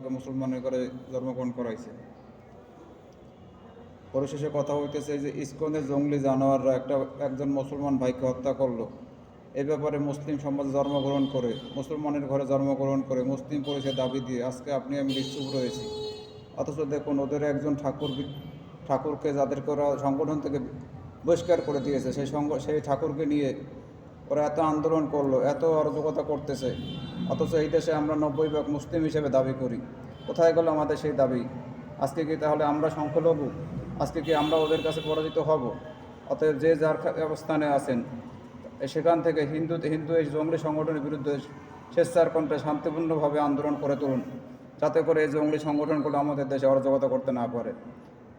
আমাকে মুসলমানের ঘরে জন্মগ্রহণ করাইছে। পরিশেষে কথা হইতেছে যে ইসকনের জঙ্গলি জানোয়াররা একটা, একজন মুসলমান ভাইকে হত্যা করল। এ ব্যাপারে মুসলিম সমাজে জন্মগ্রহণ করে, মুসলমানের ঘরে জন্মগ্রহণ করে মুসলিম পরিচয় দাবি দিয়ে আজকে আপনি আমি নিশ্চুপ রয়েছি। অথচ দেখুন ওদের একজন ঠাকুর ঠাকুরকে যাদের করা সংগঠন থেকে বহিষ্কার করে দিয়েছে, সেই সেই ঠাকুরকে নিয়ে ওরা এত আন্দোলন করল, এত অরাজকতা করতেছে। অথচ এই দেশে আমরা নব্বই ভাগ মুসলিম হিসেবে দাবি করি। কোথায় গেল আমাদের সেই দাবি? আজকে কি তাহলে আমরা সংখ্যালঘু আজকে কি আমরা ওদের কাছে পরাজিত হব? অতএব যে যার অবস্থানে আছেন সেখান থেকে হিন্দু হিন্দু এই জঙ্গলি সংগঠনের বিরুদ্ধে স্বেচ্ছার কণ্ঠে শান্তিপূর্ণভাবে আন্দোলন করে তুলুন, যাতে করে এই জঙ্গলি সংগঠনগুলো আমাদের দেশে অরাজকতা করতে না পারে।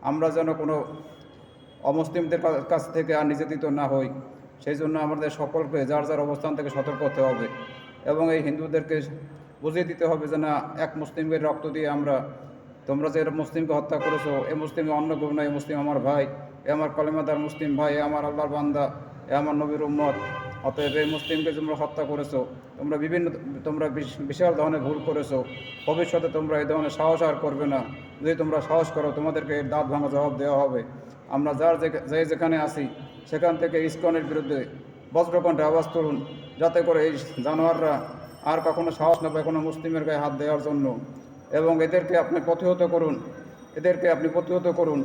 আমরা যেন কোনো অমুসলিমদের কাছ থেকে আর নির্যাতিত না হই। সেই জন্য আমাদের সকলকে যার যার অবস্থান থেকে সতর্ক হতে হবে এবং এই হিন্দুদেরকে বুঝিয়ে দিতে হবে যে না, এক মুসলিমের রক্ত দিয়ে আমরা, তোমরা যে মুসলিমকে হত্যা করেছ, এ মুসলিম অন্য কেউ নয় মুসলিম আমার ভাই, এ আমার কলেমাদার মুসলিম ভাই, এ আমার আল্লাহর বান্দা, এ আমার নবীর উম্মত। অতএব এই মুসলিমকে তোমরা হত্যা করেছ, তোমরা বিভিন্ন, তোমরা বিশ- বিশাল ধরনের ভুল করেছ। ভবিষ্যতে তোমরা এই ধরনের সাহস আর করবে না। যদি তোমরা সাহস করো, তোমাদেরকে এর দাঁত ভাঙা জবাব দেওয়া হবে। আমরা যার যে যেখানে আসি সেখান থেকে ইস্কনের বিরুদ্ধে বজ্রকণ্ঠে আওয়াজ তুলুন, যাতে করে এই জানোয়াররা আর কখনো সাহস না পায় কোনো মুসলিমের গায়ে হাত দেওয়ার জন্য। এবং এদেরকে আপনি প্রতিহত করুন, এদেরকে আপনি প্রতিহত করুন,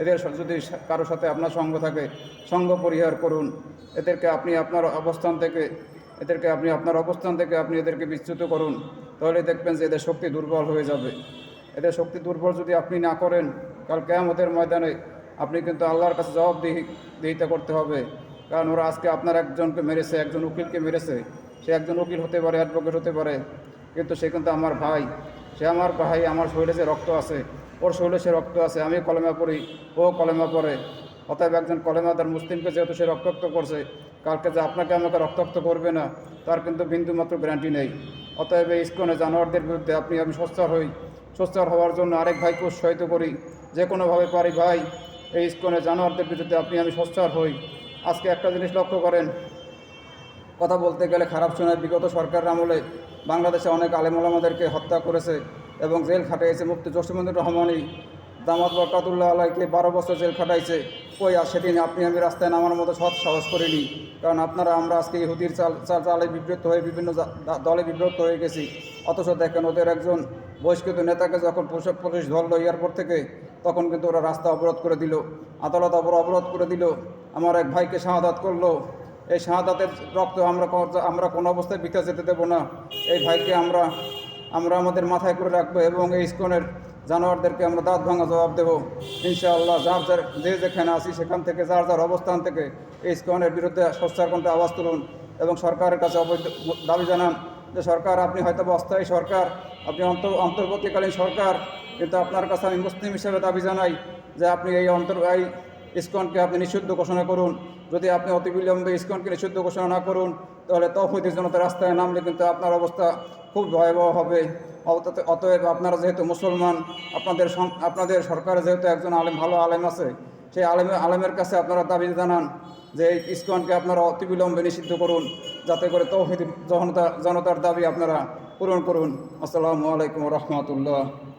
এদের যদি কারোর সাথে আপনার সঙ্গ থাকে, সঙ্গ পরিহার করুন। এদেরকে আপনি আপনার অবস্থান থেকে, এদেরকে আপনি আপনার অবস্থান থেকে আপনি এদেরকে বিচ্যুত করুন তাহলে দেখবেন যে এদের শক্তি দুর্বল হয়ে যাবে। এদের শক্তি দুর্বল যদি আপনি না করেন, কাল কেয়ামতের ময়দানে আপনি কিন্তু আল্লাহর কাছে জবাবদিহি দিহিতা করতে হবে। কারণ ওরা আজকে আপনার একজনকে মেরেছে, একজন উকিলকে মেরেছে। সে একজন উকিল হতে পারে অ্যাডভোকেট হতে পারে। কিন্তু সে কিন্তু আমার ভাই। সে আমার ভাই, আমার শরীরে যে রক্ত আছে, ওর শরীরে সে রক্ত আছে, আমি কলেমা পড়ি, ও কলেমা পড়ে। অতএব একজন কলেমাদার মুসলিমকে যেহেতু সে রক্তাক্ত করছে, কালকে যে আপনাকে আমাকে রক্তাক্ত করবে না, তার কিন্তু বিন্দু মাত্র গ্যারান্টি নেই। অতএব এই ইস্কনে জানোয়ারদের বিরুদ্ধে আপনি আমি সোচ্চার হই। সোচ্চার হওয়ার জন্য আরেক ভাইকে উৎসাহিত করি। যে কোনোভাবে পারি ভাই এই ইস্কনে জানোয়ারদের বিরুদ্ধে আপনি, আমি সোচ্চার হই। আজকে একটা জিনিস লক্ষ্য করেন। কথা বলতে গেলে খারাপ শোনায়। বিগত সরকার আমলে বাংলাদেশে অনেক আলেমুলামাদেরকে হত্যা করেছে এবং জেল খাটিয়েছে মুক্তি জসিমুদ্দুর রহমানি দামাত বরকাতুল্লাহ আলাইকে বারো বছর জেল খাটাইছে। কই আর সেদিন আপনি আমি রাস্তায় নামার মতো সৎ সাহস করিনি। কারণ আপনারা আমরা আজকে ইহুদির চাল চাল চালে বিব্রত হয়ে বিভিন্ন দলে বিব্রত হয়ে গেছি। অথচ দেখেন ওদের একজন বহিষ্কৃত নেতাকে যখন পুলিশ পুলিশ ধরলো এয়ারপোর্ট থেকে, তখন কিন্তু ওরা রাস্তা অবরোধ করে দিল। আদালত অবর অবরোধ করে দিল। আমার এক ভাইকে শাহাদাত করল। এই শাহাদাতের রক্ত আমরা আমরা কোনো অবস্থায় বিকাশ যেতে দেবো না। এই ভাইকে আমরা আমরা আমাদের মাথায় করে রাখব এবং এই ইস্কনের জানোয়ারদেরকে আমরা দাঁত ভাঙা জবাব দেবো। ইনশাআল্লাহ যার যার যে যেখানে আসি সেখান থেকে, যার যার অবস্থান থেকে এই ইস্কনের বিরুদ্ধে সোচ্চার কণ্ঠে আওয়াজ তুলুন এবং সরকারের কাছে অবৈধ দাবি জানান যে সরকার, আপনি হয়তো অস্থায়ী সরকার, আপনি অন্তর অন্তর্বর্তীকালীন সরকার, কিন্তু আপনার কাছে আমি মুসলিম হিসেবে দাবি জানাই যে আপনি এই অন্তর, এই ইস্কনকে আপনি নিষিদ্ধ ঘোষণা করুন। যদি আপনি অতি অতিবিলম্বে ইস্কনকে নিষিদ্ধ ঘোষণা না করুন, তাহলে তৌহিদের জনতা রাস্তায় নামলে কিন্তু আপনার অবস্থা খুব ভয়াবহ হবে। অত- অতএব আপনারা যেহেতু মুসলমান, আপনাদের আপনাদের সরকারে যেহেতু একজন আলেম, ভালো আলেম আছে, সেই আলেমের আলেমের কাছে আপনারা দাবি জানান যে এই ইস্কনকে আপনারা অতিবিলম্বে নিষিদ্ধ করুন, যাতে করে তৌহিদ জনতা জনতার দাবি আপনারা পূরণ করুন। আসসালামু আলাইকুম রহমতুল্লাহ।